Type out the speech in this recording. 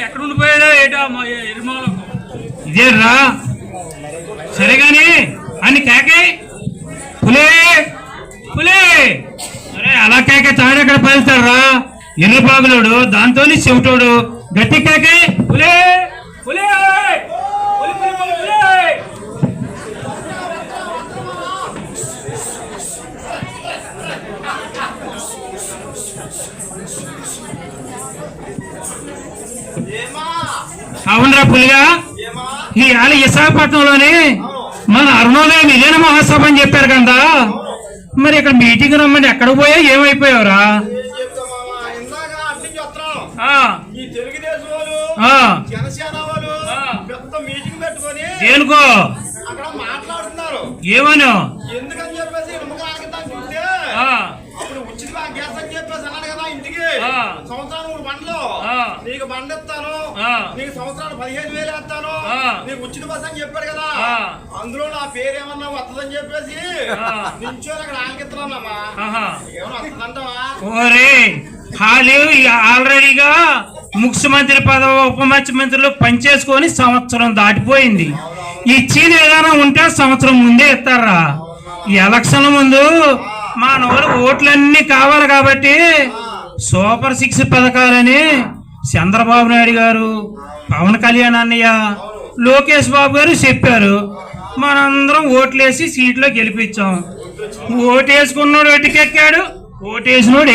ఎక్కడ ఉండిపోయాడో ఏటో మా ఎరుమాలకు ఇదేరా సరే గాని అన్ని కేకే? పులే! పులే! అరే అలా కేకే తాడెక్కడ రా ఎర్రబాబులోడు దాంతోని చెవిటోడు. గట్టి కేకే? పులే! అవునరా పులిగా? ఈ ఆల విశాఖపట్నంలోని మన అరుణోదయ విలీన మహోత్సవం అని చెప్పారు కదా. మరి ఇక్కడ మీటింగ్ రమ్మని ఎక్కడ పోయా ఏమైపోయావురా? దేనికో? ఏమను? ఎందుకని చెప్పేసి ఉచితంగా గ్యాస్ అని చెప్పేసి అన్నాడు కదా ఇంటికి. సంవత్సరానికి మూడు బండ్లు. నీకు బండి ఇస్తాను ఆ. నీకు సంవత్సరానికి పదిహేను వేలు వేస్తాను ఆ. నీకు ఉచిత బస్ అని చెప్పాడు కదా. అందులో నా పేరు ఏమన్నా వస్తుందని చెప్పేసి. నించొని అక్కడ. ఏమన్నా వస్తుందంటావా ఖాళీ ఆల్రెడీగా ముఖ్యమంత్రి పదవి ఉప ముఖ్యమంత్రులు పనిచేసుకొని సంవత్సరం దాటిపోయింది ఇచ్చేది ఏదైనా ఉంటే సంవత్సరం ముందే ఇస్తారా ఈ ఎలక్షన్ ముందు మా నోరు ఓట్లన్నీ కావాలి కాబట్టి సూపర్ సిక్స్ పథకాలని చంద్రబాబు నాయుడు గారు పవన్ కళ్యాణ్ అన్నయ్య లోకేష్ బాబు గారు చెప్పారు. మనందరం ఓట్లేసి సీట్లో గెలిపించాం. ఓటేసుకున్నాడు ఎటుకెక్కాడు? ఓటేసినోడు